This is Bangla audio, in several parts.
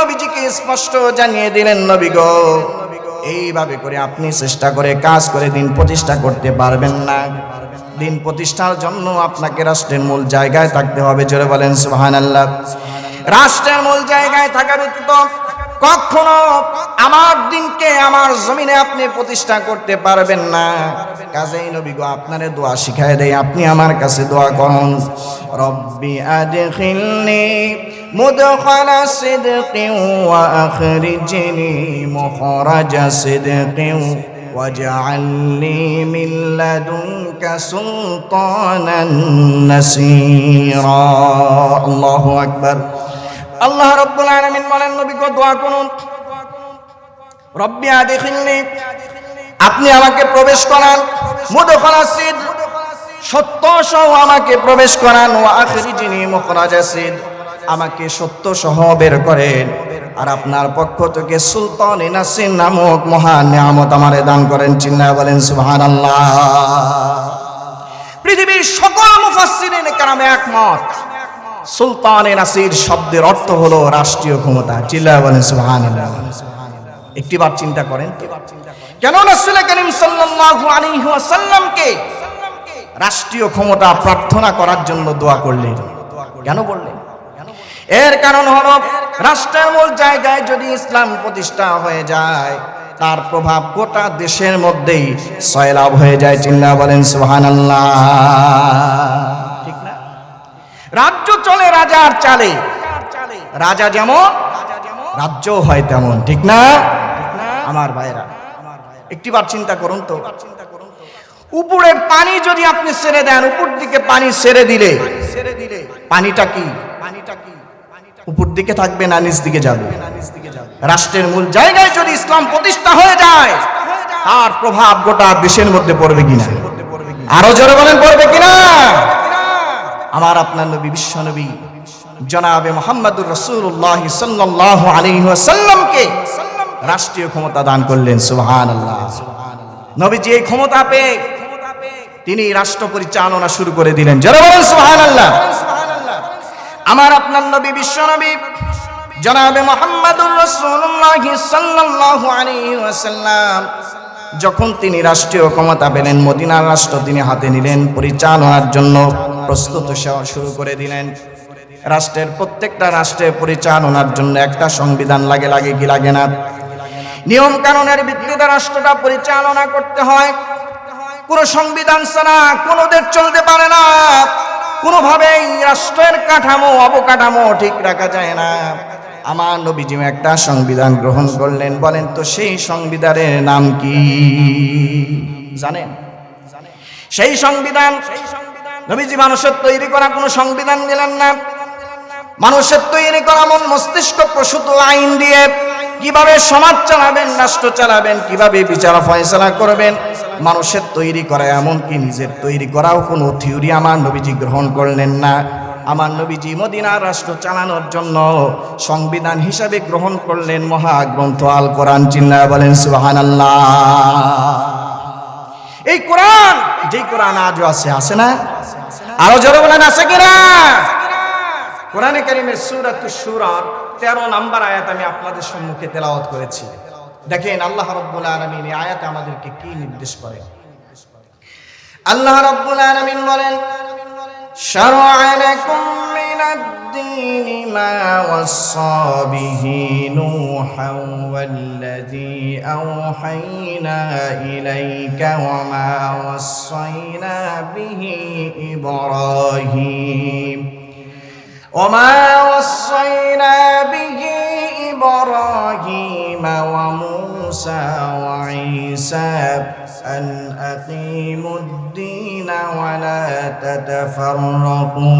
নবীজিকে স্পষ্ট জানিয়ে দিলেন, নবী গো, এইভাবে করে আপনি চেষ্টা করে কাজ করে দিন, প্রতিষ্ঠা করতে পারবেন না। দিন প্রতিষ্ঠার জন্য আপনাকে রাষ্ট্রের মূল জায়গায় থাকতে হবে। জোরে বলেন সুহান আল্লাহ রাষ্ট্রের মূল জায়গায় থাকা ব্যতীত কখনো আমার দিনকে আমার জমিনে আপনি প্রতিষ্ঠা করতে পারবেন না। কাজেই নবী গো, আপনারে দোয়া শিখায় দেয় আপনি আমার কাছে দোয়া করুন। রব্বি আদখিলনি মুদখালা সিদকিন ওয়া আখরিজনি মুখরাজা সিদকিন واجعل لي من لدنك سلطانا نصيرا الله اكبر আল্লাহ রব্বুল আলামিন বলেন নবী গো দোয়া করুন রব্বি আদখিলনি আপনি আমাকে প্রবেশ করান মুদখালাসিদ সত্য সহ আমাকে প্রবেশ করান ও আখরিজিনি মুখরাজাসিদ আমাকে সত্য সহ বের করেন। আর আপনার পক্ষ থেকে সুলতান নাসির নামক মহান নিয়ামত আমারে দান করেন। চিন্না বলেন, সুবহানাল্লাহ। পৃথিবীর সকল মুফাসসিরিন কেরামে একমত। সুলতান নাসির শব্দের অর্থ হলো রাষ্ট্রীয় ক্ষমতা। চিল্লা বলেন, সুবহানাল্লাহ। একটিবার চিন্তা করেন কেন রাসূল করিম সাল্লাল্লাহু আলাইহি ওয়াসাল্লামকে রাষ্ট্রীয় ক্ষমতা প্রার্থনা করার জন্য দোয়া করলেন। কেন বললেন? এর কারণ হলো রাষ্ট্রের মূল জায়গায় যদি ইসলাম প্রতিষ্ঠা হয়ে যায়, তার প্রভাব গোটা দেশের মধ্যেই সয়লাভ হয়ে যায় চিল্লা বলেন সুবহানাল্লাহ? ঠিক না? রাজ্য চলে, রাজার চালে। রাজা যেমন রাজ্য হয় তেমন, ঠিক না? আমার ভাইরা একটিবার চিন্তা করুন তো। উপরের পানি যদি আপনি ছেড়ে দেন, উপর দিকে পানি ছেড়ে দিলে পানিটা কি পানিটা কি? উপর দিকে থাকবে না, নিচ দিকে যাবে। রাষ্ট্রের মূল জায়গায় যদি ইসলাম প্রতিষ্ঠা হয়ে যায়, তার প্রভাব গোটা দেশের মধ্যে পড়বে কিনা? আরও জোরে বলেন, পড়বে কিনা? আমার আপনার নবী, বিশ্ব নবী, জনাবে মোহাম্মদুর রসুল্লাহ সাল্লাহ আলিহাসাল্লামকে রাষ্ট্রীয় ক্ষমতা দান করলেন সুহান আল্লাহ নবীজি এই ক্ষমতা পেয়ে তিনি রাষ্ট্র পরিচালনা শুরু করে দিলেন। যারা বলেন সুহান আল্লাহ আমার আপনার নবী, বিশ্ব নবী, জনাবে মোহাম্মদুর রসুল্লাহ সাল্লাহ আলিহাসাল্লাম যখন তিনি রাষ্ট্রীয় ক্ষমতা পেলেন, মদিনার রাষ্ট্র তিনি হাতে নিলেন, পরিচালনার জন্য প্রস্তুত শুরু করে দিলেন। রাষ্ট্রের প্রত্যেকটা রাষ্ট্রের পরিচালনার জন্য একটা সংবিধান লাগে লাগে কি লাগে না? নিয়ম কানুনের ভিত্তিতে রাষ্ট্রটা পরিচালনা করতে হয়। কোনো সংবিধান ছাড়া কোনো দেশ চলতে পারে না। কোনোভাবেই রাষ্ট্রের কাঠামো, অবকাঠামো ঠিক রাখা যায় না। আমার নবীজি একটা সংবিধান গ্রহণ করলেন। বলেন তো সেই সংবিধানের নাম কি? জানেন? সেই সংবিধান, নবীজি মানুষের তৈরি করা কোনো সংবিধান দিলেন না। মানুষের তৈরি করা মন মস্তিষ্ক প্রসূত আইন দিয়ে কীভাবে সমাজ চালাবেন, রাষ্ট্র চালাবেন, কীভাবে বিচার ফয়সলা করবেন মানুষের তৈরি করা এমনকি নিজের তৈরি করাও কোনো থিওরি আমার নবীজি গ্রহণ করলেন না। আমার নবীজি মদিনার রাষ্ট্র চালানোর জন্য সংবিধান হিসাবে গ্রহণ করলেন মহাগ্রন্থ আল কোরআন চিল্লা বলেন সুবাহান এই কোরআন, যেই কোরআন আজও আছে আছে না? আরও জোরে বলেন, আছে কিনা? কোরআনে কারিমের সুরাত সুরার তেরো নাম্বার আয়াত আমি আপনাদের সম্মুখে তেলাওয়াত করেছি। দেখেন আল্লাহ রব্বুল আলমিন এই আয়াতে আমাদেরকে কি নির্দেশ করে আল্লাহ রব্বুল আলমিন বলেন شرع لكم من الدين ما وصى به نوحا والذي أوحينا إليك وما وصينا به إبراهيم وما وصينا به وموسى وعيسى أن أقيموا الدين ولا تتفرقوا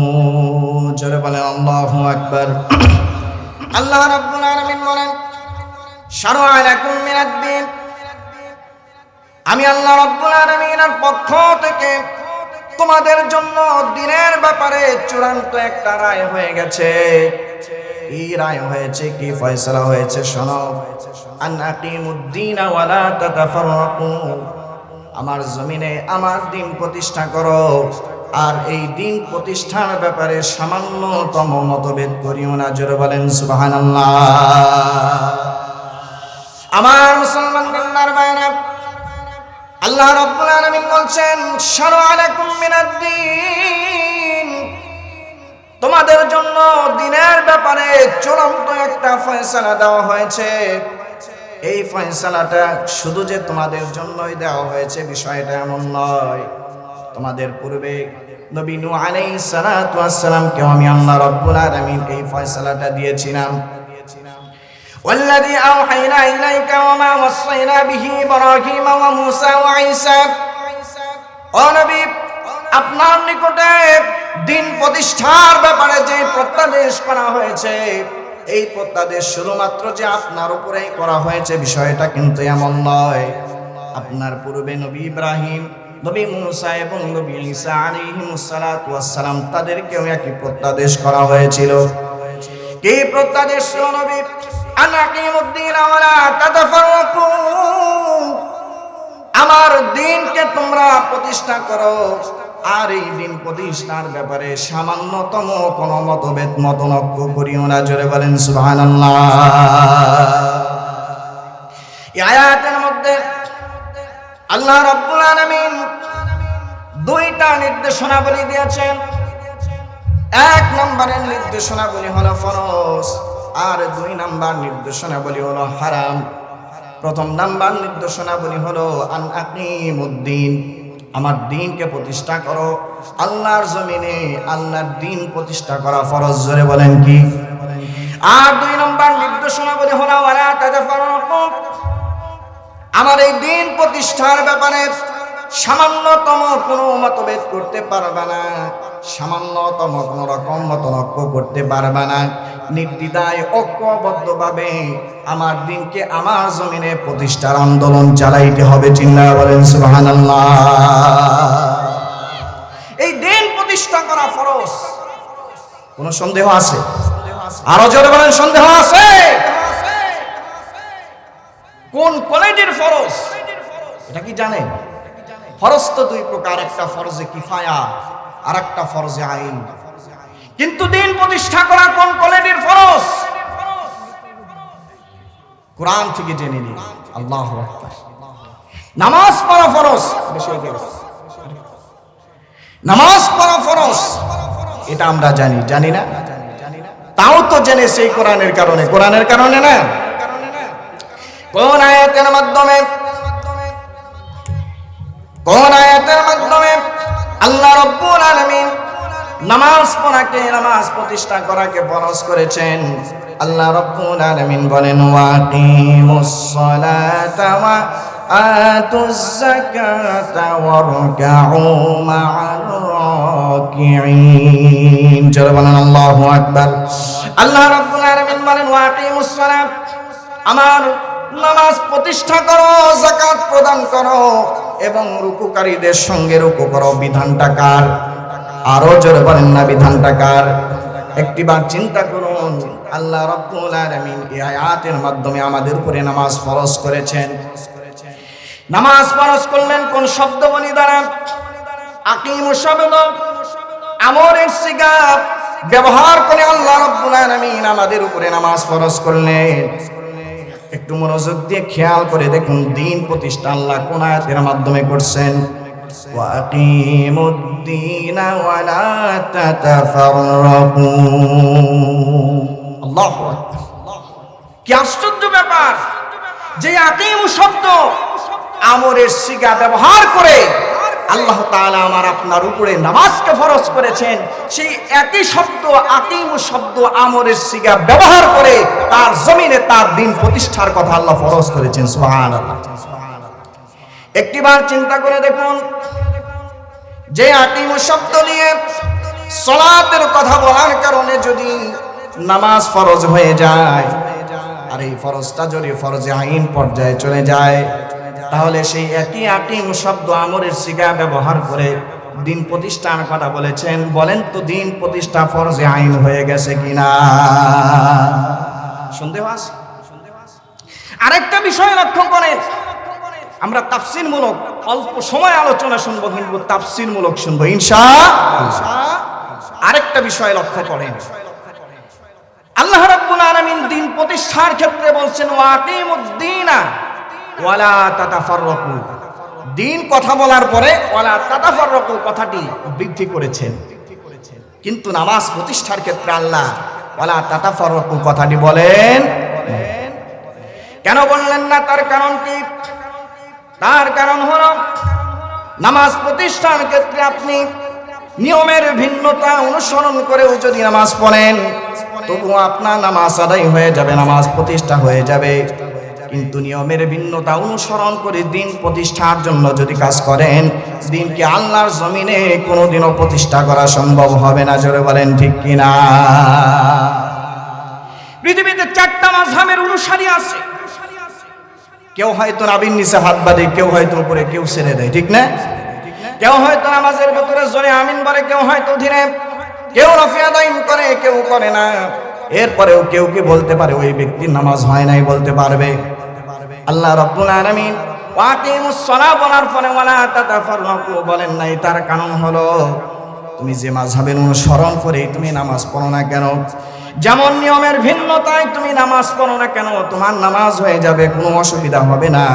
جرب الله أكبر الله رب العالمين বলেন شرع لكم من الدين আমি আল্লাহ রব্বুল আলামিনের পক্ষ থেকে তোমাদের জন্য দিনের ব্যাপারে চূড়ান্ত একটা রায় হয়ে গেছে। কি রায় হয়েছে, কি ফয়সলা হয়েছে, শোনো। আমার জমিনে আমার দিন প্রতিষ্ঠা করো। আর এই দিন প্রতিষ্ঠার ব্যাপারে সামান্যতম মতভেদ করিও না, জোরে বলেন সুবহানাল্লাহ। আমার মুসলমান গন্নার বাইরা আল্লাহ রাব্বুল আলামিন বলছেন শারআ আলাইকুম মিনাদ-দ্বীন তোমাদের জন্য দিনের ব্যাপারে চূড়ান্ত একটা ফয়সালা দেওয়া হয়েছে। এই ফয়সালাটা শুধু যে তোমাদের জন্যই দেওয়া হয়েছে, বিষয়টা এমন নয়। তোমাদের পূর্বে নবী নূহ আলাইহিস সালাতু ওয়াস সালামকে আমি আল্লাহ রাব্বুল আলামিন এই ফয়সালাটা দিয়েছিলাম। والذي أوحينا إليك وما وصينا به إبراهيم وموسى وعيسى ও নবী আপনার নিকটে দিন প্রতিষ্ঠার ব্যাপারে যে প্রত্যাদেশ করা হয়েছে এই প্রত্যাদেশ শুধুমাত্র যে আপনার উপরেই করা হয়েছে বিষয়টা কিন্তু এমন নয় আপনার পূর্বে নবী ইব্রাহিম নবী মুসা এবং নবী ঈসা আলাইহিমুস সালাতু ওয়াস সালাম তাদেরকেও একই প্রত্যাদেশ করা হয়েছিল কি প্রত্যাদেশ ওয়ালা তাতাফাররাকু। আমার দিনকে তোমরা প্রতিষ্ঠা করো। আর এই দিন প্রতিষ্ঠার ব্যাপারে সামান্যতম কোনো মতভেদ মতনক্য করিও না, জোরে বলেন সুবহানাল্লাহ। মধ্যে দুইটা নির্দেশনাবলী দিয়েছেন। এক নম্বরের নির্দেশনাবলী হলো ফরজ। আর দুই নাম্বার নির্দেশনাবলী হলো হারাম। প্রথম নাম্বার নির্দেশনাবলী হলো, আন আকিমুদ্দিন, আমার দিনকে প্রতিষ্ঠা করো। আল্লাহর জমিনে আল্লাহর দিন প্রতিষ্ঠা করা ফরজ। জোরে বলেন কি? আর দুই নম্বর নির্দেশনাবলী হলো, ওয়ালা তাতাফাররাকু আমার এই দিন প্রতিষ্ঠার ব্যাপারে সামান্যতম কোনো মতভেদ করতে পারবে না। সামান্যতম কোনো রকম করতে পারবে না। নির্দ্বিধায় ঐক্যবদ্ধভাবে আমার দিনকে আমার জমিনে প্রতিষ্ঠার আন্দোলন চালাইতে হবে চিন্তা বলেন, সুবহানাল্লাহ। এই দিন প্রতিষ্ঠা করা ফরজ। কোনো সন্দেহ আছে? আরও জোরে বলেন, সন্দেহ আছে? কোন কোয়ালিটির ফরজ? এটা কি জানেন? ফরজ তো দুই প্রকার, একটা ফরজে কিফায়া আর একটা ফরজে আইন। কিন্তু দিন প্রতিষ্ঠা করা কোন কোয়ালিটির ফরজ? কোরআন থেকে জেনে নিন আল্লাহ নামাজ পড়া ফরজ। নামাজ পড়া ফরজ? এটা আমরা জানি। জানি না? তাও তো জেনে সেই কোরআনের কারণে। কোরআনের কারণে না? কোন আয়াতের মাধ্যমে? কোন আয়াতের মাধ্যমে? আল্লাহ রব্বুল আলামিন নামাজ পড়াকে, নামাজ প্রতিষ্ঠা করাকে ফরজ করেছেন। আল্লাহ রব্বুল আলামিন বলেন ওয়াকিমুস সালাতা ওয়া আতুজ যাকাতা ওয়ারকাউ মা'আর রাকিঈন। জোরে বলেন, আল্লাহু আকবার। আল্লাহ রব্বুল আলামিন বলেন ওয়াকিমুস সালাত। আমার নামাজ প্রতিষ্ঠা করো জাকাত প্রদান করো এবং রুকুকারীদের সঙ্গে রুকু করো। বিধানটা কার? আরও জোরে বলেন না, বিধানটা কার? একটিবার চিন্তা করুন, আল্লাহ রাব্বুল আলামিন এই আয়াতের মাধ্যমে আমাদের উপরে নামাজ ফরজ করেছেন। নামাজ ফরজ করলেন কোন শব্দ বলি দ্বারা? আকিম শব্দ। আমরের সিগা ব্যবহার করে আল্লাহ রাব্বুল আলামিন আমাদের উপরে নামাজ ফরজ করলেন। একটু মনোযোগ দিয়ে খেয়াল করে দেখুন, দিন প্রতিষ্ঠা আল্লাহ কোন আয়াতের মাধ্যমে করছেন? কি আশ্চর্য ব্যাপার! যে আকিম শব্দ আমরের সিগা ব্যবহার করে আল্লাহ তাআলা আমার আপনার উপরে নামাজকে ফরজ করেছেন। সেই একই শব্দ, আকিম শব্দ আমরের সিগা ব্যবহার করে জমিনে তার দিন প্রতিষ্ঠার কথা আল্লাহ ফরজ করেছেন, সুবহানাল্লাহ। একটিবার চিন্তা করে দেখুন, যে আকিম শব্দ নিয়ে সলাতের কথা বলার কারণে যদি নামাজ ফরজ হয়ে যায়, আর এই ফরজটা যদি ফরজে আইন পর্যায়ে চলে যায়, তাহলে সেই একই আকিম শব্দ আমরের সিগা ব্যবহার করে দিন প্রতিষ্ঠার কথা বলেছেন। বলেন তো দিন প্রতিষ্ঠা ফরজে আইন হয়ে গেছে কিনা? সন্দেহ আছে? আরেকটা বিষয় লক্ষ্য করেন আমরা তাফসিরমূলক অল্প সময় আলোচনা শুনব, কিন্তু তাফসির মূলক শুনব ইনশা আরেকটা বিষয় লক্ষ্য করেন। আল্লাহ রাব্বুল আলামিন দিন প্রতিষ্ঠার ক্ষেত্রে বলছেন ওয়াকিমুদ্দিনা ওয়ালা দিন কথা বলার পরে ওয়ালা কথাটি বৃদ্ধি করেছেন। কিন্তু নামাজ প্রতিষ্ঠার ক্ষেত্রে আল্লাহ তাতাফাররাকু, কথাটি বলেন। কেন বললেন না, তার কারণ কি? তার কারণ হল, নামাজ প্রতিষ্ঠার ক্ষেত্রে আপনি নিয়মের ভিন্নতা অনুসরণ করেও যদি নামাজ পড়েন, তবুও আপনার নামাজ আদায় হয়ে যাবে, নামাজ প্রতিষ্ঠা হয়ে যাবে। কিন্তু নিয়মের ভিন্নতা অনুসরণ করে দিন প্রতিষ্ঠার জন্য যদি কাজ করেন দিনকে আল্লাহর জমিনে কোনোদিনও প্রতিষ্ঠা করা সম্ভব হবে না? জোরে বলেন ঠিক কিনা? পৃথিবীতে চারটা মাঝহাবের অনুসারী আছে। কেউ হয়তো নাবিন নিচে হাত বাঁধে, কেউ হয়তো উপরে, কেউ ছেড়ে দেয়, ঠিক না? কেউ হয়তো নামাজের ভেতরে জোরে আমিন বলে, কেউ হয়তো ধীরে। কেউ রফিয়া দাইন করে, কেউ করে না। এরপরেও কেউ কি বলতে পারে, ওই ব্যক্তির নামাজ হয় নাই বলতে পারবে? আল্লাহ রব্বুল আলামিন ওয়াকিমুস সালাহ বলার পরে ওয়ালা তাতাফাররাকু বলেন নাই, তার কারণ হলো তুমি যে মাঝহাবের অনুসরণ করে তুমি নামাজ পড়ো না কেন? যেমন নিয়মের ভিন্নতায় তুমি নামাজ পড়ো না কেন, তোমার নামাজ হয়ে যাবে, কোনো অসুবিধা হবে না।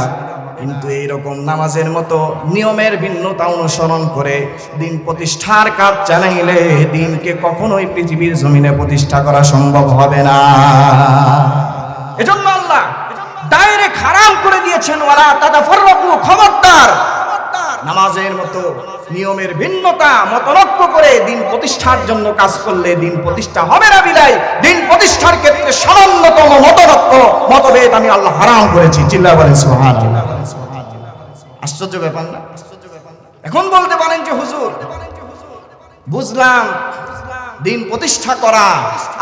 কিন্তু এইরকম নামাজের মতো নিয়মের ভিন্নতা অনুসরণ করে দিন প্রতিষ্ঠার কাজ চালাইলে দিনকে কখনোই পৃথিবীর জমিনে প্রতিষ্ঠা করা সম্ভব হবে না। এজন্য ডাইরেক্ট হারাম করে দিয়েছেন ওরা তাদা ফররকু খবরদার নামাজের মতো নিয়মের ভিন্নতা মতলক্ষ করে দিন প্রতিষ্ঠার জন্য কাজ করলে দিন প্রতিষ্ঠা হবে না বিদায়। দিন প্রতিষ্ঠার ক্ষেত্রে সামান্যতম মতলক্ষ মতভেদ আমি আল্লাহ হারাম করেছি। চিল্লা বলেন সুবহান। আশ্চর্য ব্যাপার না? এখন বলতে পারেন যে হুজুর বুঝলাম দিন প্রতিষ্ঠা করা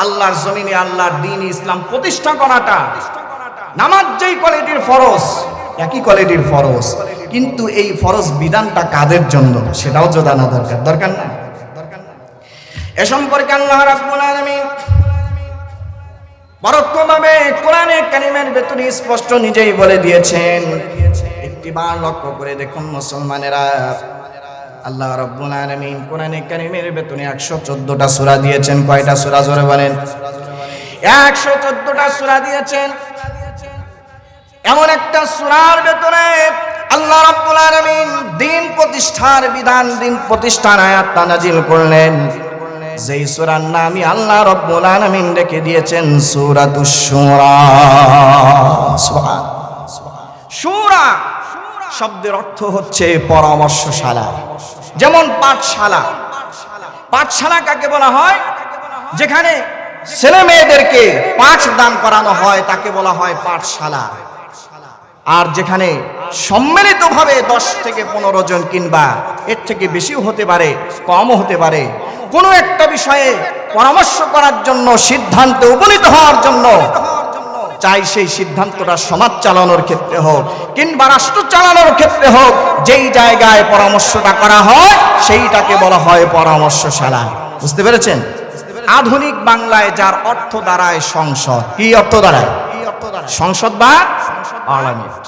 আল্লাহর জমিনে আল্লাহর দিন ইসলাম প্রতিষ্ঠা করাটা নামাজ যেই কোয়ালিটির ফরজ, একই কোয়ালিটির ফরজ, কিন্তু এই ফরজ বিধানটা কাদের জন্য? সেটাও জানা দরকার। দরকার না? এ সম্পর্কে আল্লাহ রাব্বুল আলামিন পরোক্ষভাবে কোরআনে কারিমের ভেতরে স্পষ্ট নিজেই বলে দিয়েছেন। একটিবার লক্ষ্য করে দেখুন মুসলমানেরা। আল্লাহ রব্বুল আলামিন কোরআনে কারিমের ভেতরে একশো চোদ্দটা সূরা দিয়েছেন। কয়টা সূরা? জোরে বলেন। একশো চোদ্দটা সূরা দিয়েছেন। এমন একটা সূরার ভেতরে আল্লাহ রাব্বুল আলামিন দিন প্রতিষ্ঠার বিধান, দিন প্রতিষ্ঠার আয়াত নাজিল করলেন। যেই সূরার নামই আল্লাহ রাব্বুল আলামিন রেখে দিয়েছেন, সূরাতুশ শুরা। সুবহান শুরা শব্দের অর্থ হচ্ছে পরামর্শশালা। যেমন পাঠশালা। পাঠশালা কাকে বলা হয়? যেখানে ছেলে মেয়েদেরকে পাঠ দান করানো হয়, তাকে বলা হয় পাঠশালা। আর যেখানে সম্মিলিতভাবে দশ থেকে পনেরো জন কিংবা এর থেকে বেশিও হতে পারে, কমও হতে পারে, কোনো একটা বিষয়ে পরামর্শ করার জন্য, সিদ্ধান্তে উপনীত হওয়ার জন্য চাই সেই সিদ্ধান্তটা সমাজ চালানোর ক্ষেত্রে হোক কিংবা রাষ্ট্র চালানোর ক্ষেত্রে হোক, যেই জায়গায় পরামর্শটা করা হয় সেইটাকে বলা হয় পরামর্শশালা। বুঝতে পেরেছেন? আধুনিক বাংলায় যার অর্থ দাঁড়ায় সংসদ। কি অর্থ দাঁড়ায়? সংসদ বা পার্লামেন্ট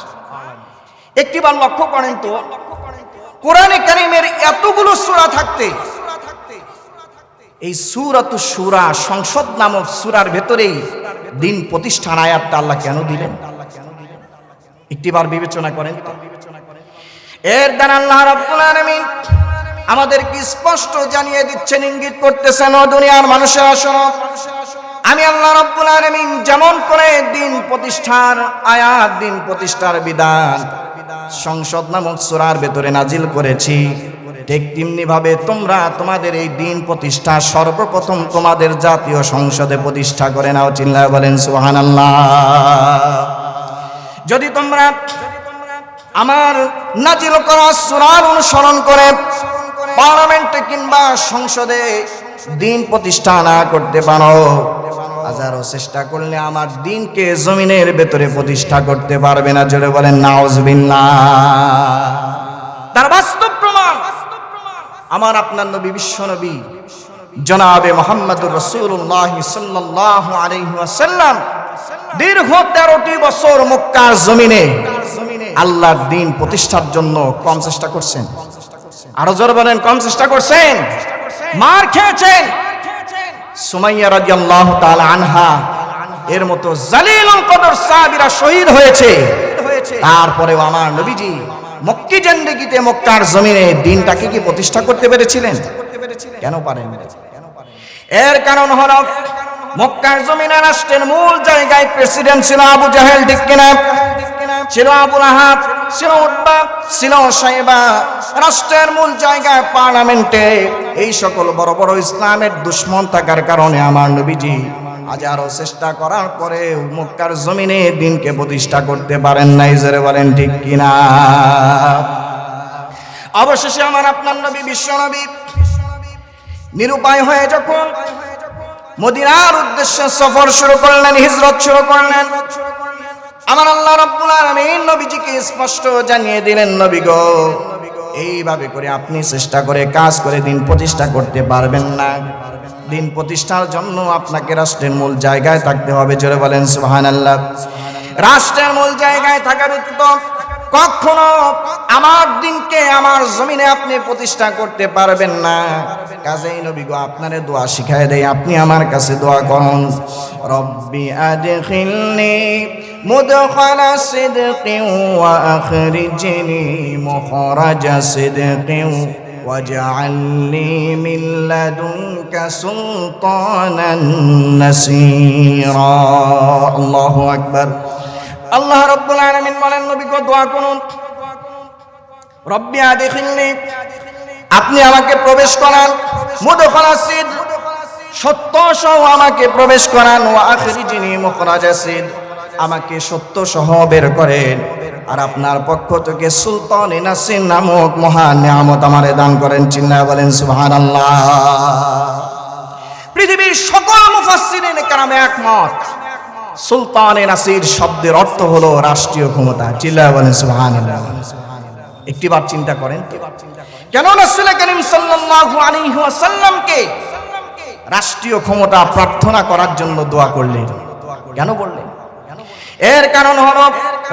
একটিবার লক্ষ্য করেন তো, কোরআনে কারিমের এতগুলো সূরা থাকতে, এই সুরাত সুরা সংসদ নামক সুরার ভেতরেই দিন প্রতিষ্ঠান আয়াতটা আল্লাহ কেন দিলেন? একটিবার বিবেচনা করেন এর দ্বারা আল্লাহ রাব্বুল আলামিন আমাদেরকে স্পষ্ট জানিয়ে দিচ্ছেন, ইঙ্গিত করতেছেন দুনিয়ার মানুষেরা শোনো। আমি আল্লাহ রাব্বুল আলামিন যেমন করে দিন প্রতিষ্ঠার আয়াত, দিন প্রতিষ্ঠার বিধান, সংসদ নামক সূরার ভেতরে নাজিল করেছি। ঠিক তেমনি ভাবে তোমরা তোমাদের এই দিন প্রতিষ্ঠা সর্বপ্রথম তোমাদের জাতীয় সংসদে প্রতিষ্ঠা করে নাও, চিল্লায় বলেন, সুবহানাল্লাহ। যদি তোমরা আমার নাজিল করা সুরার অনুসরণ করে পার্লামেন্টে কিংবা সংসদে দিন প্রতিষ্ঠা না করতে পারো হাজারো চেষ্টা করলে আমার দিনকে জমিনের ভেতরে প্রতিষ্ঠা করতে পারবে না। জোরে বলেন নাউজবিল্লাহ তার বাস্তব প্রমাণ, আমার আপনার নবী, বিশ্ব নবী, জনাবে মোহাম্মদুর রসুল্লাহ সাল্লাহ আলহি ওয়াসাল্লাম, দীর্ঘ তেরোটি বছর মক্কার জমিনে আল্লাহর দিন প্রতিষ্ঠার জন্য কম চেষ্টা করছেন। আরও জোর বলেন, কম চেষ্টা করছেন? মার খেয়েছেন। সুমাইয়া রাদিয়াল্লাহু তাআলা আনহা এর মতো জালিলুল কদর সাহাবীরা শহীদ হয়েছে। তারপরেও আমার নবীজি মক্কি জিন্দেগিতে মক্কার জমিনে দিনটাকে কি প্রতিষ্ঠা করতে পেরেছিলেন? কেন পারেন এর কারণ হলো মক্কার জমিনে রাষ্ট্রের মূল জায়গায় প্রেসিডেন্ট ছিল আবু জাহেল ঠিক কিনা? ছিল আবুল আহাব, ছিল উদ্বা ছিল সাইবা। রাষ্ট্রের মূল জায়গায় পার্লামেন্টে এই সকল বড় বড় ইসলামের দুশ্মন থাকার কারণে আমার নবীজি হাজারো চেষ্টা করার পরে মক্কার জমিনে দিনকে প্রতিষ্ঠা করতে পারেন নাই, জোরে বলেন ঠিক কিনা? অবশেষে আমার আপনার নবী, বিশ্ব নবী নিরুপায় হয়ে যখন মদিনার উদ্দেশ্যে সফর শুরু করলেন, হিজরত শুরু করলেন আমার আল্লাহ রাব্বুল আলামিন নবীজিকে স্পষ্ট জানিয়ে দিলেন, নবী গো, এইভাবে করে আপনি চেষ্টা করে কাজ করে দিন প্রতিষ্ঠা করতে পারবেন না। দিন প্রতিষ্ঠার জন্য আপনাকে রাষ্ট্রের মূল জায়গায় থাকতে হবে। জোরে বলেন, সুবহানাল্লাহ। রাষ্ট্রের মূল জায়গায় থাকা ব্যতীত কখনো আমার দিনকে আমার জমিনে আপনি প্রতিষ্ঠা করতে পারবেন না। কাজেই নবী গো, আপনারে দোয়া শিখায় দেয় আপনি আমার কাছে দোয়া করুন। রব্বি আদখিলনি মুদখালা সিদকিন ওয়া আখরিজনি মুখরাজা সিদকিন واجعل لي من لدنك سلطانا نصيرا الله أكبر আল্লাহ রব্বুল আলামিন বলেন নবীকে দোয়া করুন রব্বি আদিখিলনি আপনি আমাকে প্রবেশ করান মুদখালা সিদ সত্য সহ আমাকে প্রবেশ করান ও আখরিজিনি মুখরাজা সিদ আমাকে সত্য সহ বের করেন। আর আপনার পক্ষ থেকে সুলতান নাসির নামক মহান নিয়ামত আমারে দান করেন। চিন্না বলেন, সুবহানাল্লাহ। পৃথিবীর সকল মুফাসসিরিন কেরাম একমত। সুলতান নাসির শব্দের অর্থ হলো রাষ্ট্রীয় ক্ষমতা। চিল্লা বলেন, সুবহানাল্লাহ। একটিবার চিন্তা করেন কেন রাসূল করিম সাল্লাল্লাহু আলাইহি ওয়াসাল্লামকে রাষ্ট্রীয় ক্ষমতা প্রার্থনা করার জন্য দোয়া করলেন। কেন বললেন? এর কারণ হলো,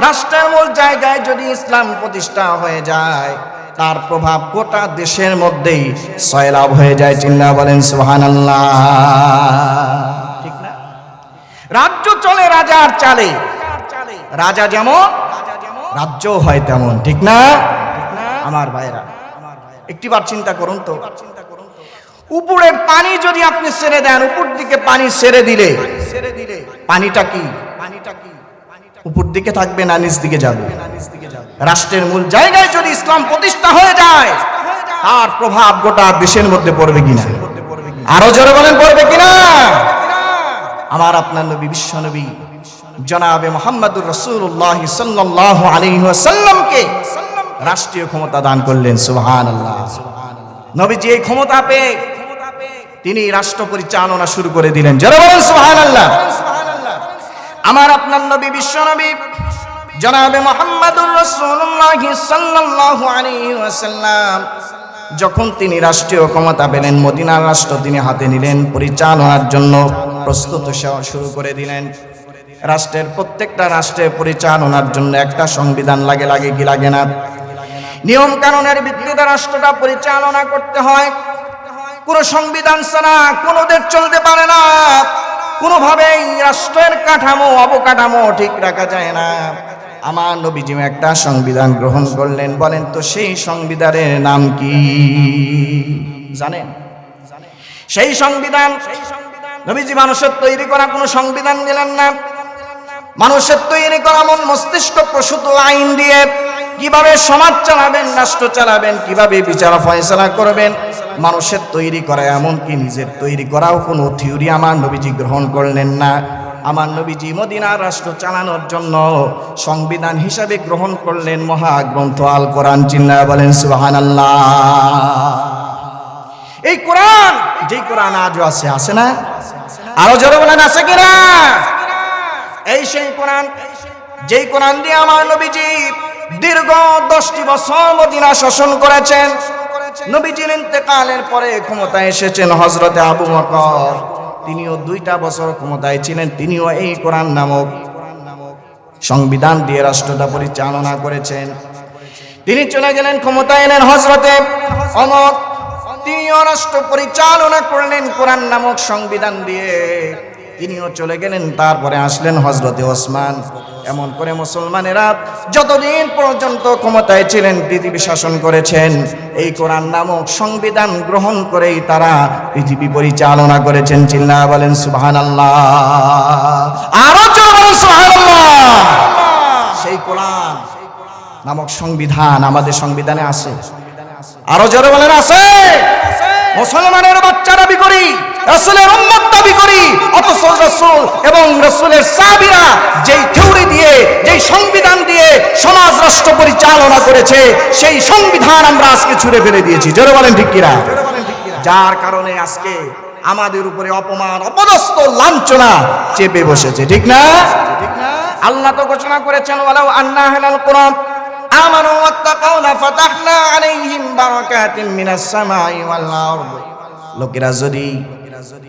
রাষ্ট্রের মূল জায়গায় যদি ইসলাম প্রতিষ্ঠা হয়ে যায়, তার প্রভাব গোটা দেশের মধ্যেই সয়লাভ হয়ে যায় চিন্তা বলেন সুবহানাল্লাহ? ঠিক না? রাজ্য চলে, রাজার চালে। রাজা যেমন রাজ্য হয় তেমন, ঠিক না? আমার ভাইরা একটিবার চিন্তা করুন তো। উপরের পানি যদি আপনি ছেড়ে দেন, উপর দিকে পানি ছেড়ে দিলে, পানিটা কি? উপর দিকে থাকবে না, নিচ দিকে যাবে। রাষ্ট্রের মূল জায়গায় যদি ইসলাম প্রতিষ্ঠা হয়ে যায়, তার প্রভাব গোটা দেশের মধ্যে পড়বে কিনা? আরও জোরে বলেন, পড়বে কিনা? আমার আপনার নবী, বিশ্ব নবী, জনাবে মোহাম্মদুর রসুল্লাহ সাল্লাহ আলহিহাসাল্লামকে রাষ্ট্রীয় ক্ষমতা দান করলেন সুবহান আল্লাহ নবীজি এই ক্ষমতা পেয়ে, তিনি রাষ্ট্র পরিচালনা শুরু করে দিলেন। বলেন সুবহান আল্লাহ আমার আপনার নবী, বিশ্ব নবী, জনাবে মোহাম্মদুর রসুল্লাহ সাল্লাল্লাহু আলাইহি ওয়াসাল্লাম, যখন তিনি রাষ্ট্রীয় ক্ষমতা পেলেন, মদিনার রাষ্ট্র তিনি হাতে নিলেন, পরিচালনার জন্য প্রস্তুত শুরু করে দিলেন। রাষ্ট্রের প্রত্যেকটা রাষ্ট্রের পরিচালনার জন্য একটা সংবিধান লাগে লাগে কি লাগে না? নিয়ম কানুনের ভিত্তিতে রাষ্ট্রটা পরিচালনা করতে হয়। কোনো সংবিধান ছাড়া কোনো দেশ চলতে পারে না। কোনোভাবেই রাষ্ট্রের কাঠামো, অবকাঠামো ঠিক রাখা যায় না। আমার নবীজি একটা সংবিধান গ্রহণ করলেন, বলেন তো সেই সংবিধানের নাম কি? জানেন? সেই সংবিধান, নবীজি মানুষের তৈরি করা কোনো সংবিধান দিলেন না। মানুষের তৈরি করা মন মস্তিষ্ক প্রসূত আইন দিয়ে কীভাবে সমাজ চালাবেন, রাষ্ট্র চালাবেন, কীভাবে বিচার ফয়সলা করবেন, মানুষের তৈরি করা এমনকি নিজের তৈরি করাও কোনো থিওরি আমার নবীজি গ্রহণ করলেন না। আমার নবীজি মদিনার রাষ্ট্র চালানোর জন্য সংবিধান হিসাবে গ্রহণ করলেন, মহাগ্রন্থ আল কোরআন চিন্না বলেন সুবাহান এই কোরআন, যেই কোরআন আজও আছে আছে না? আরও জোরে বলেন, আছে কিনা? এই সেই কোরআন, যেই কোরআন দিয়ে আমার নবীজি দীর্ঘ দশটি বছর মদিনা শাসন করেছেন। নবীজির ইন্তেকালের পরে ক্ষমতায় এসেছেন হজরতে আবু বকর। তিনিও দুইটা বছর ক্ষমতায় ছিলেন, তিনিও এই কোরআন নামক সংবিধান দিয়ে রাষ্ট্রটা পরিচালনা করেছেন। তিনি চলে গেলেন, ক্ষমতায় এলেন হজরতে অমর। তিনিও রাষ্ট্র পরিচালনা করলেন কোরআন নামক সংবিধান দিয়ে। তিনিও চলে গেলেন, তারপরে আসলেন হজরতে ওসমান। এমন করে মুসলমানেরা যতদিন পর্যন্ত ক্ষমতায় ছিলেন, পৃথিবী শাসন করেছেন, এই কোরআন নামক সংবিধান গ্রহণ করেই তারা পৃথিবী পরিচালনা করেছেন। চিল্লা বলেন সুহান আল্লাহ আরও বলেন সেই কোরআন নামক সংবিধান আমাদের সংবিধানে আছে। আরও জোরে বলেন, আছে। মুসলমানের বাচ্চারা করি রসুলের উম্মত দাবি করি অথচ রসুল এবং রসুলের সাবিরা যেই থিওরি দিয়ে, যেই সংবিধান দিয়ে সমাজ রাষ্ট্র পরিচালনা করেছে, সেই সংবিধান আমরা আজকে ছুড়ে ফেলে দিয়েছি। জোরে বলেন ঠিক কিনা? যার কারণে আজকে আমাদের উপরে অপমান, অপদস্থ লাঞ্ছনা চেপে বসেছে। ঠিক না? ঠিক না আল্লাহ তো ঘোষণা করেছেন, ওয়ালাউ আন্না হালাল কোরআন আমানু ওয়াত্তাকাউনা ফাতাহনা আলাইহিম বারাকাতিন মিনাস সামাই ওয়াল আরদ। লোকেরা যদি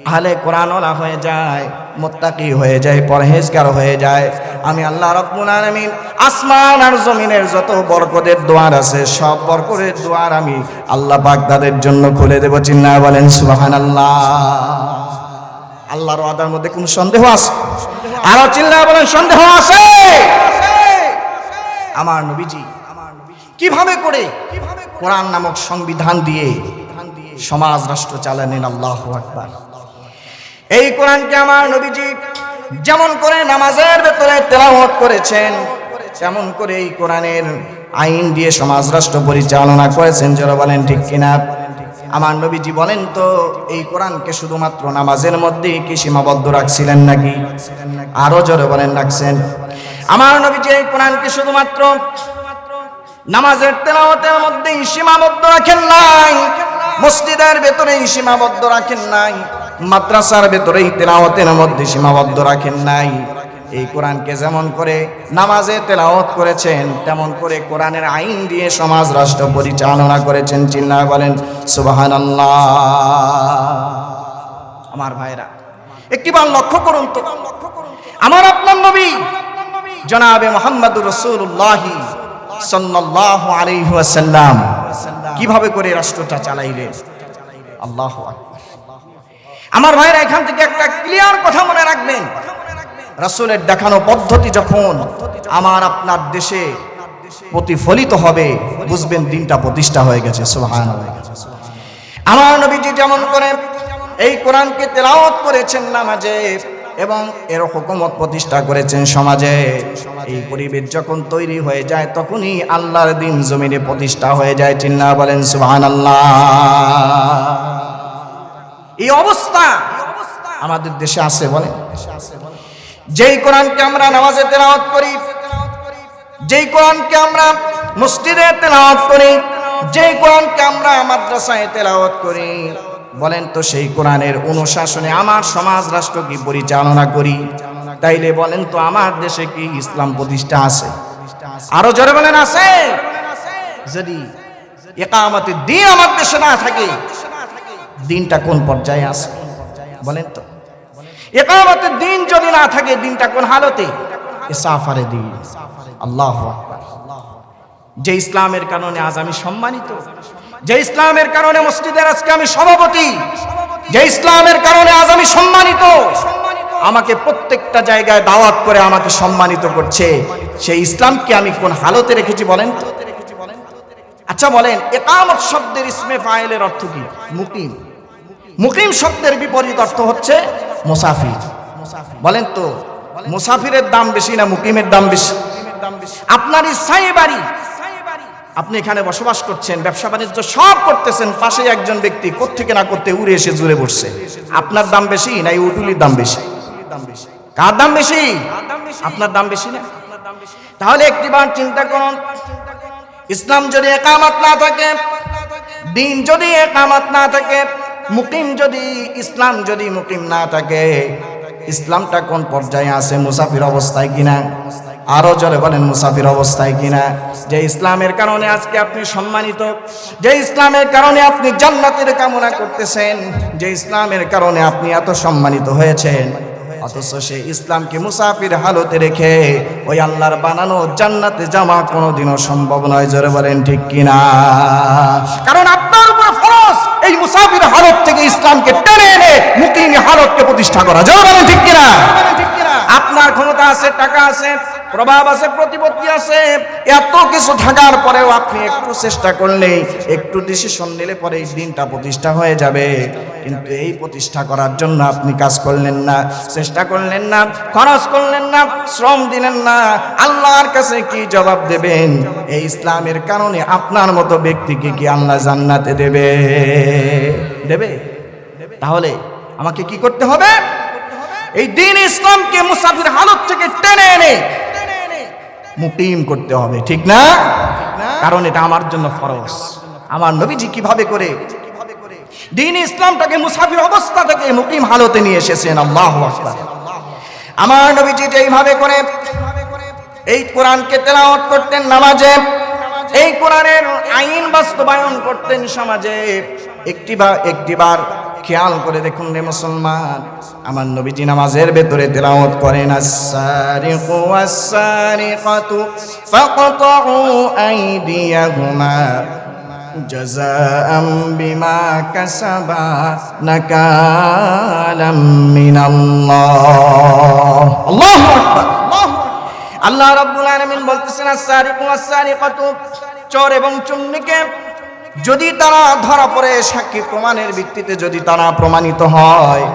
আহলে কোরআনওয়ালা হয়ে যায়, মোত্তাকি হয়ে যায়, পরহেজগার হয়ে যায়, আমি আল্লাহ রাব্বুল আসমান আর জমিনের যত বরকতের দোয়ার আছে, সব বরকতের দোয়ার আমি আল্লাহ তাদের জন্য খুলে দেব। চিন্না বলেন, সুবহানাল্লাহ। আল্লাহর ওয়াদার মধ্যে কোনো সন্দেহ আছে? আরও চিল্লা বলেন, সন্দেহ আছে? আমার নবীজি কীভাবে করে কীভাবে কোরআন নামক সংবিধান দিয়ে সমাজ রাষ্ট্র চালানেন আল্লাহ আকবার। এই কোরআনকে আমার নবীজি যেমন করে নামাজের ভেতরে তেলাওয়াত করেছেন, তেমন করে এই কোরআনের আইন দিয়ে সমাজ রাষ্ট্র পরিচালনা করেছেন, যারা বলেন ঠিক কিনা? আমার নবীজি বলেন তো, এই কোরআনকে শুধুমাত্র নামাজের মধ্যেই কি সীমাবদ্ধ রাখছিলেন নাকি? আরও জোরে বলেন, রাখছেন। আমার নবীজি এই কোরআনকে শুধুমাত্র নামাজের তেলাওয়াতের মধ্যেই সীমাবদ্ধ রাখেন নাই। মসজিদের ভেতরেই সীমাবদ্ধ রাখেন নাই, মাদ্রাসার ভেতরেই তেলাওয়াতের মধ্যে সীমাবদ্ধ রাখেন নাই। এই কোরআনকে যেমন করে নামাজে তেলাওয়াত করেছেন, তেমন করে কোরআনের আইন দিয়ে সমাজ রাষ্ট্র পরিচালনা করেছেন, চিল্লা বলেন, সুবহানাল্লাহ। আমার ভাইরা, একটিবার লক্ষ্য করুন তো। আমার আপনার নবী, জনাবে মোহাম্মদুর রসুল্লাহি সাল্লাল্লাহু আলাইহি ওয়াসাল্লাম কীভাবে করে রাষ্ট্রটা চালাইলে আল্লাহ আমার ভাইরা এখান থেকে একটা ক্লিয়ার কথা মনে রাখবেন। রাসূলের দেখানো পদ্ধতি যখন আমার আপনার দেশে প্রতিফলিত হবে, বুঝবেন দিনটা প্রতিষ্ঠা হয়ে গেছে আমার নবীজি যেমন করে, এই কোরআনকে তেলাওয়াত করেছেন নামাজে। এবং এর হুকুমত প্রতিষ্ঠা করেছেন সমাজে। এই পরিবেশ যখন তৈরি হয়ে যায়, তখনই আল্লাহর দিন জমিনে প্রতিষ্ঠা হয়ে যায় চিন্না বলেন? সুহান আল্লাহ এই অবস্থা আমাদের দেশে আছে বলে। যেই কোরআনকে আমরা নামাজে তেলাওয়াত করি, যেই কোরআনকে আমরা মসজিদে তেলাওয়াত করি, যেই কোরআনকে আমরা মাদ্রাসায় তেলাওয়াত করি বলেন তো সেই কোরআনের অনুশাসনে আমার সমাজ রাষ্ট্র কি পরিচালনা করি? তাইলে বলেন তো আমার দেশে কি ইসলাম প্রতিষ্ঠা আছে? আরও জোরে বলেন আছে। যদি একামতের দিন আমার দেশে না থাকে, দিনটা কোন পর্যায়ে আছে? বলেন তো। একামতের দিন যদি না থাকে, দিনটা কোন হালতে? সাফারে দিন। আল্লাহ যে ইসলামের কারণে আজ আমি সম্মানিত। যে ইসলামের কারণে মসজিদের আজকে আমি সভাপতি, যে ইসলামের কারণে আজ আমি সম্মানিত, আমাকে প্রত্যেকটা জায়গায় দাওয়াত করে আমাকে সম্মানিত করছে। সেই ইসলামকে আমি কোন হালতে রেখেছি বলেন? আচ্ছা বলেন, একামত শব্দের ইসমে ফাইলের অর্থ কি? মুকিম। মুকিম শব্দের বিপরীত অর্থ হচ্ছে মুসাফির। বলেন তো, মুসাফিরের দাম বেশি না মুকিমের দাম বেশি? আপনার ইচ্ছাই বাড়ি আপনি এখানে বসবাস করছেন, ব্যবসা বাণিজ্য সব করতেছেন, পাশে একজন ব্যক্তি কোত্থেকে না করতে উড়ে এসে জুড়ে বসছে। আপনার দাম বেশি না উটুলির দাম বেশি? কার দাম বেশি? আপনার দাম বেশি না? তাহলে একটিবার চিন্তা করুন, ইসলাম যদি একামত না থাকে, দিন যদি একামত না থাকে, মুকিম যদি, ইসলাম যদি মুকিম না থাকে, ইসলামটা কোন পর্যায়ে আছে, মুসাফির অবস্থায় কিনা? আরও জোরে বলেন মুসাফির অবস্থায় কিনা। যে ইসলামের কারণে আজকে আপনি সম্মানিত, যে ইসলামের কারণে আপনি জান্নাতের কামনা করতেছেন, যে ইসলামের কারণে আপনি এত সম্মানিত হয়েছেন, অথচ সে ইসলামকে মুসাফির হালতে রেখে ওই আল্লাহর বানানো জান্নাতে যাওয়া কোনোদিনও সম্ভব নয়, জোরে বলেন ঠিক কিনা? কারণ আপনার উপর ফরজ এই মুসাফির হালত থেকে ইসলামকে টেনে এনে মুকিমি হালতকে প্রতিষ্ঠা করা, জোরে বলেন ঠিক কিনা? আপনার ক্ষমতা আছে, টাকা আছে, প্রভাব আছে, প্রতিপত্তি আছে, এত কিছু থাকার পরেও আপনি একটু চেষ্টা করলে একটু ডিসিশন নিলে পরে এই দিনটা প্রতিষ্ঠা হয়ে যাবে। কিন্তু এই প্রতিষ্ঠা করার জন্য আপনি কাজ করলেন না, চেষ্টা করলেন না, খরচ করলেন না, শ্রম দিলেন না। আল্লাহর কাছে কি জবাব দেবেন? এই ইসলামের কারণে আপনার মতো ব্যক্তিকে কি আল্লাহ জান্নাতে দেবে? দেবে? তাহলে আমাকে কি করতে হবে? এই দিন ইসলামকে মুসাফির হালত থেকে টেনে এনে মুকিম করতে হবে, ঠিক না? কারণ এটা আমার জন্য ফরজ। আমার নবীজি কীভাবে করে? দিন ইসলামটাকে মুসাফির অবস্থা থেকে মুকিম হালতে নিয়ে এসেছেন, আল্লাহ আমার নবীজি এইভাবে করে, এই কোরআনকে তেলাওয়াত করতেন নামাজে, এই কোরআনের আইন বাস্তবায়ন করতেন সমাজে একটিবার একটিবার খেয়াল করে দেখুন রে মুসলমান, আমার নবীজি নামাজের ভেতরে তেলাওয়াত করেন, আস-সারিকু ওয়াস-সারিকাতু ফাকতাউ আইদিয়াহুমা জাযাআম বিমা কাসাবা নাকালাম মিনাল্লাহ। আল্লাহু আকবার, আল্লাহ রাব্বুল আলামিন বলতেছেন, আস-সারিকু ওয়াস-সারিকাতু চোর এবং চুন্নিকে যদি তারা ধরা পড়ে, সাক্ষী প্রমাণের ভিত্তিতে যদি তারা প্রমাণিত হয়,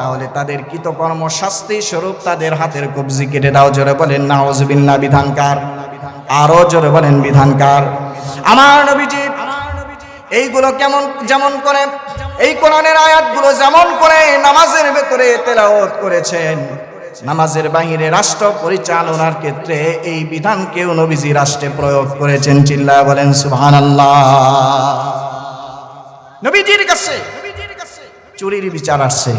তাহলে তাদের কৃতকর্ম শাস্তি স্বরূপ তাদের হাতের কবজি কেটে দাও। জোরে বলেন, নাউজুবিল্লাহ বিধানকার আরও জোরে বলেন বিধানকার আমার নবীজি, এইগুলো কেমন, যেমন করে, এই কোরআনের আয়াতগুলো যেমন করে নামাজের ভেতরে তেলাওয়াত করেছেন নামাজের বাহিরে রাষ্ট্র পরিচালনার ক্ষেত্রে এই বিধান কেউ নবীজি রাষ্ট্রে প্রয়োগ করেছেন। চিল্লা বলেন সুহান নবীজির কাছে চুরির বিচার আসছে।